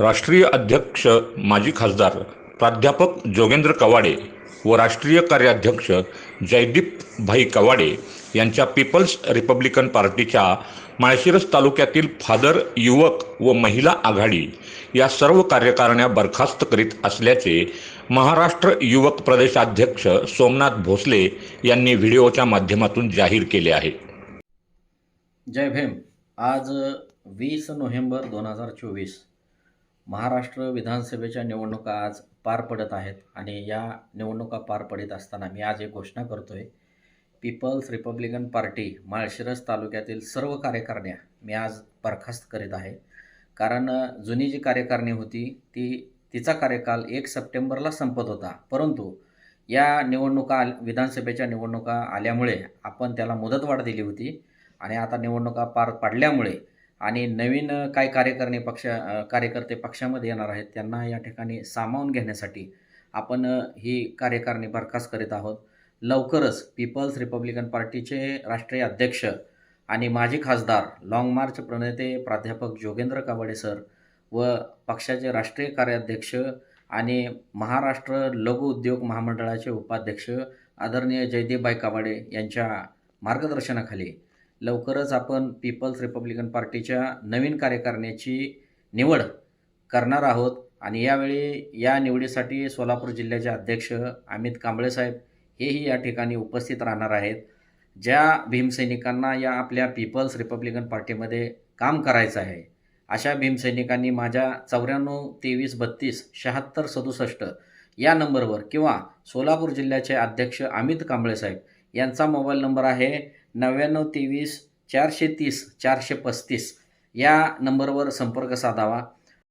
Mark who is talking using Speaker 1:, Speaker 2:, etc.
Speaker 1: राष्ट्रीय अध्यक्ष माजी खासदार प्राध्यापक जोगेंद्र कवाडे व राष्ट्रीय कार्याध्यक्ष जयदीप भाई कवाडे यांच्या पीपल्स रिपब्लिकन पार्टीच्या माळशिरस तालुक्यातील फादर युवक व महिला आघाडी या सर्व कार्यकारिण्या बरखास्त करीत असल्याचे महाराष्ट्र युवक प्रदेशाध्यक्ष सोमनाथ भोसले यांनी व्हिडिओच्या माध्यमातून जाहीर केले आहे.
Speaker 2: जय भीम. आज वीस नोव्हेंबर दोन हजार चोवीस. महाराष्ट्र विधानसभेच्या निवडणुका आज पार पडत आहेत आणि या निवडणुका पार पडत असताना मी आज एक घोषणा करतो आहे पीपल्स रिपब्लिकन पार्टी माळशिरस तालुक्यातील सर्व कार्यकारिण्या मी आज बरखास्त करीत आहे. कारण जुनी जी कार्यकारिणी होती ती तिचा कार्यकाल एक सप्टेंबरला संपत होता. परंतु या निवडणुका आल- विधानसभेच्या निवडणुका आल्यामुळे आपण त्याला मुदतवाढ दिली होती आणि आता निवडणुका पार पाडल्यामुळे आणि नवीन काय कार्यकारणी पक्ष कार्यकर्ते पक्षामध्ये येणार आहेत त्यांना या ठिकाणी सामावून घेण्यासाठी आपण ही कार्यकारणी बरखास्त करीत आहोत. लवकरच पीपल्स रिपब्लिकन पार्टीचे राष्ट्रीय अध्यक्ष आणि माजी खासदार लाँग मार्च प्रणेते प्राध्यापक जोगेंद्र कावडे सर व पक्षाचे राष्ट्रीय कार्याध्यक्ष आणि महाराष्ट्र लघु उद्योग महामंडळाचे उपाध्यक्ष आदरणीय जयदीपबाई कावाडे यांच्या मार्गदर्शनाखाली लवकरच आपण पीपल्स रिपब्लिकन पार्टीच्या नवीन कार्यकारिणीची निवड करणार आहोत. आणि यावेळी या निवडीसाठी सोलापूर जिल्ह्याचे अध्यक्ष अमित कांबळे साहेब हेही या ठिकाणी उपस्थित राहणार आहेत. ज्या भीमसैनिकांना या आपल्या पीपल्स रिपब्लिकन पार्टीमध्ये काम करायचं आहे अशा भीमसैनिकांनी माझ्या चौऱ्याण्णव तेवीस बत्तीस शहात्तर सदुसष्ट या नंबरवर किंवा सोलापूर जिल्ह्याचे अध्यक्ष अमित कांबळे साहेब यांचा मोबाईल नंबर आहे नव्याण्णव तेवीस चारशे तीस चारशे पस्तीस. या नंबरवर संपर्क साधावा.